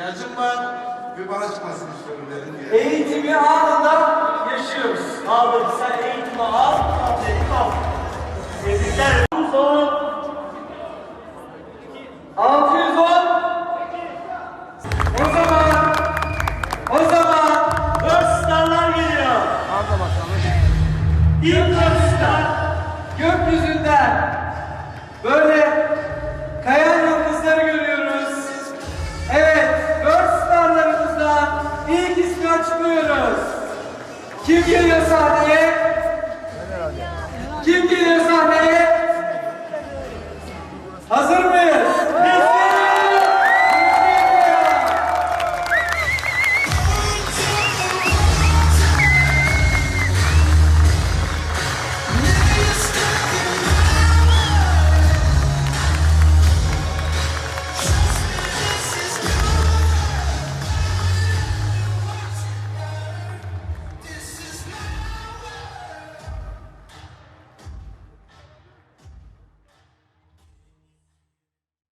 ihtiyacım var ve bana çıkmasını istiyorum dedim diye. Eğitimi anında yaşıyoruz. Abi sen eğitimi al, eğitimi al. Tebrikler. 610 O zaman O zaman Dört starlar geliyor. İlk dört star gökyüzünden Kim geliyor sahneye?